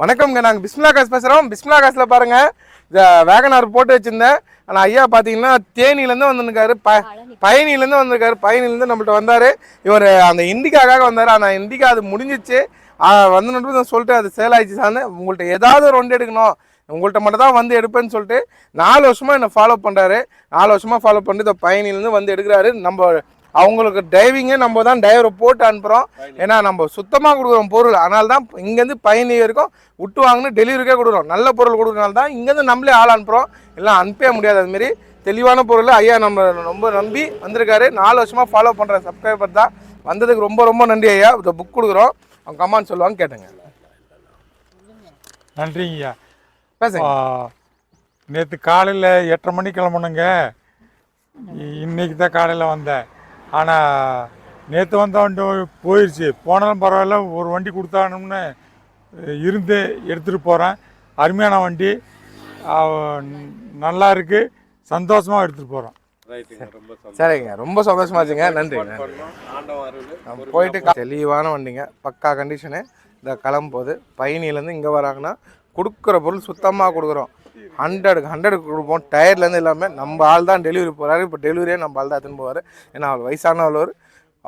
வணக்கம்ங்க. நாங்கள் பிஸ்மிலா காசு பேசுகிறோம் பிஸ்மிலா காசில் பாருங்கள் இந்த வேகனார் போட்டு வச்சுருந்தேன். ஆனால் ஐயா பார்த்தீங்கன்னா தேனியிலேருந்து வந்திருக்காரு. ப பயணியிலேருந்து வந்திருக்காரு. பயணிலேருந்து நம்மள்ட்ட வந்தார். இவர் அந்த இண்டிகாக்காக வந்தார். ஆனால் இண்டிகா அது முடிஞ்சிச்சு. வந்து சொல்லிட்டு அது சேல் ஆயிடுச்சு சார்னு உங்கள்கிட்ட ஏதாவது ஒரு ஒன் எடுக்கணும். உங்கள்கிட்ட மட்டும் தான் வந்து எடுப்பேன்னு சொல்லிட்டு நாலு வருஷமாக என்னை ஃபாலோ பண்ணுறாரு நாலு வருஷமாக ஃபாலோ பண்ணிட்டு இந்த பயணியிலேருந்து வந்து எடுக்கிறாரு. நம்ம அவங்களுக்கு டிரைவிங்கே நம்ம தான் டிரைவரை போட்டு அனுப்புகிறோம் ஏன்னா நம்ம சுத்தமாக கொடுக்குறோம் பொருள். அதனால தான் இங்கேருந்து பயணி வரைக்கும் விட்டு வாங்கினு டெலிவரிக்கே கொடுக்குறோம். நல்ல பொருள் கொடுக்குறனால தான் இங்கேருந்து நம்மளே ஆள் அனுப்புகிறோம் எல்லாம் அனுப்பவே முடியாது. அதுமாரி தெளிவான பொருள் ஐயா நம்ம ரொம்ப நம்பி வந்திருக்காரு. நாலு வருஷமாக ஃபாலோ பண்ணுற சப்ஸ்கிரைபர் தான். வந்ததுக்கு ரொம்ப ரொம்ப நன்றி ஐயா. இந்த புக் கொடுக்குறோம். அவங்க கமான்னு சொல்லுவாங்க கேட்டுங்க. நன்றிங்கய்யா பேசுங்க. நேற்று காலையில் எட்டரை மணிக்கு கிளம்பணுங்க இன்னைக்கு தான் காலையில் வந்தேன். ஆனால் நேற்று வந்த வண்டி போயிடுச்சு போனாலும் பரவாயில்ல ஒரு வண்டி கொடுத்தானும்னு இருந்து எடுத்துகிட்டு போகிறேன் அருமையான வண்டி. நல்லா இருக்குது சந்தோஷமாக எடுத்துகிட்டு போகிறோம் சரிங்க ரொம்ப சந்தோஷமாச்சுங்க நன்றி நம்ம போயிட்டு தெளிவான வண்டிங்க. பக்கா கண்டிஷனு இந்த கிளம்பும்போது பயணியிலேருந்து இங்கே வராங்கன்னா கொடுக்குற பொருள் சுத்தமாக கொடுக்குறோம். ஹண்ட்ரடுக்கு ஹண்ட்ரடுக்கு கொடுப்போம். டயர்லேருந்து எல்லாமே நம்ம ஆள் தான் டெலிவரி போகிறாரு இப்போ டெலிவரியே நம்ம ஆள் தான் எடுத்துன்னு போவார். ஏன்னா அவர் வயசானவர்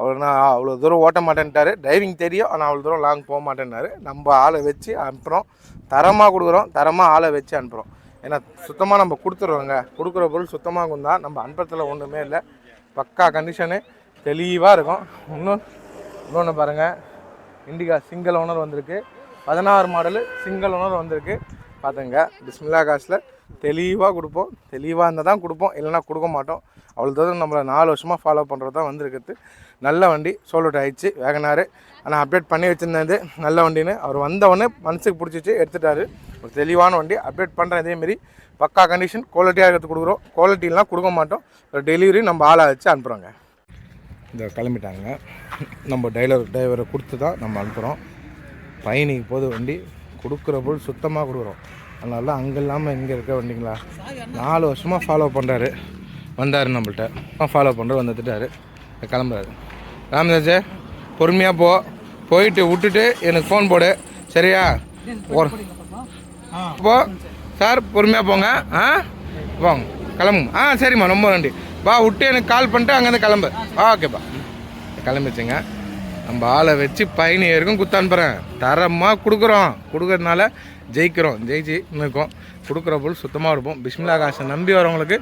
அவர் நான் அவ்வளோ தூரம் ஓட்ட மாட்டேன்ட்டாரு. டிரைவிங் தெரியும். ஆனால் அவ்வளோ தூரம் லாங் போக மாட்டேன்னாரு. நம்ம ஆளை வச்சு அனுப்புகிறோம் தரமாக கொடுக்குறோம். தரமாக ஆளை வச்சு அனுப்புகிறோம் ஏன்னா சுத்தமாக நம்ம கொடுத்துருவோங்க கொடுக்குற பொருள் சுத்தமாக இருந்தா நம்ம அனுப்புறதுல ஒன்றுமே இல்லை. பக்கா கண்டிஷனு தெளிவாக இருக்கும். இன்னும் இன்னொன்று பாருங்கள் இண்டிகா சிங்கிள் ஓனர் வந்திருக்கு. பதினாறு மாடலு சிங்கிள் ஓனர் வந்திருக்கு. பார்த்துங்க. பிஸ்மில்லா காசில் தெளிவாக கொடுப்போம். தெளிவாக இருந்தால் தான் கொடுப்போம். இல்லைனா கொடுக்க மாட்டோம். அவ்வளோ தூரம் நம்மளை நாலு வருஷமாக ஃபாலோ பண்ணுறது தான் வந்திருக்குது. நல்ல வண்டி சோலோட் ஆயிடுச்சு வேகனார். ஆனால் அப்டேட் பண்ணி வச்சுருந்தது நல்ல வண்டின்னு. அவர் வந்தவொடனே மனசுக்கு பிடிச்சிச்சு எடுத்துட்டாரு. ஒரு தெளிவான வண்டி அப்டேட் பண்ணுறேன் இதேமாரி பக்கா கண்டிஷன் குவாலிட்டியாக எடுத்து கொடுக்குறோம். குவாலிட்டிலாம் கொடுக்க மாட்டோம். ஒரு டெலிவரி நம்ம ஆளாக வச்சு அனுப்புகிறோங்க இந்த கிளம்பிட்டாங்க நம்ம டைலர் டிரைவரை கொடுத்து தான் நம்ம அனுப்புகிறோம் பயணிக்கு போது வண்டி. கொடுக்குற பொருள் சுத்தமாக கொடுக்குறோம். அதனால அங்கே இல்லாமல் இங்கே இருக்க வண்டிங்களா? நாலு வருஷமாக ஃபாலோ பண்ணுறாரு வந்தார் நம்மள்ட்ட. ஃபாலோ பண்ணுற வந்துட்டாரு. கிளம்புறாரு. ராமதாஜ் பொறுமையாக போ. போயிட்டு விட்டுட்டு எனக்கு ஃபோன் போடு. சரியா? ஒரு போ. சார் பொறுமையாக போங்க. ஆ? போங்க கிளம்புங்க. ஆ சரிம்மா. ரொம்ப நன்றி. வா விட்டு எனக்கு கால் பண்ணிட்டு அங்கேருந்து கிளம்பு. ஓகேப்பா. கிளம்பிச்சுங்க நம்ம ஆளை வச்சு பயணி வரைக்கும் குத்து அனுப்புகிறேன் தரமாக கொடுக்குறோம். கொடுக்கறதுனால ஜெயிக்கிறோம். ஜெயிச்சு நிற்கும் கொடுக்குற பொருள் சுத்தமாக இருப்போம். பிஸ்மிலா காசை நம்பி வரவங்களுக்கு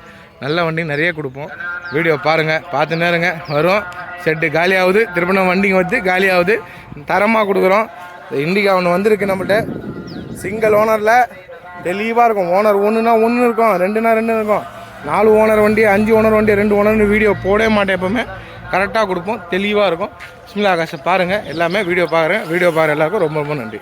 நல்ல வண்டி நிறைய கொடுப்போம். வீடியோ பாருங்கள் பார்த்து நேருங்க வரும் செட்டு காலியாகுது. திருப்பின வண்டிங்க வந்து காலியாகுது. தரமாக கொடுக்குறோம். இண்டிகா ஒன்று வந்திருக்கு நம்மகிட்ட சிங்கிள் ஓனரில் தெளிவாக இருக்கும். ஓனர் ஒன்றுனா ஒன்று இருக்கும். ரெண்டுனா ரெண்டு இருக்கும். நாலு ஓனர் வண்டி அஞ்சு ஓனர் வண்டி ரெண்டு ஓனர்னு வீடியோ போடவே மாட்டேன் எப்போவுமே. கரெக்டாக கொடுப்போம் தெளிவாக இருக்கும். சிம்லா ஆகாஷம் பாருங்கள் எல்லாமே வீடியோ பார்க்குறேன் வீடியோ பார்க்குற எல்லாருக்கும் ரொம்ப ரொம்ப நன்றி.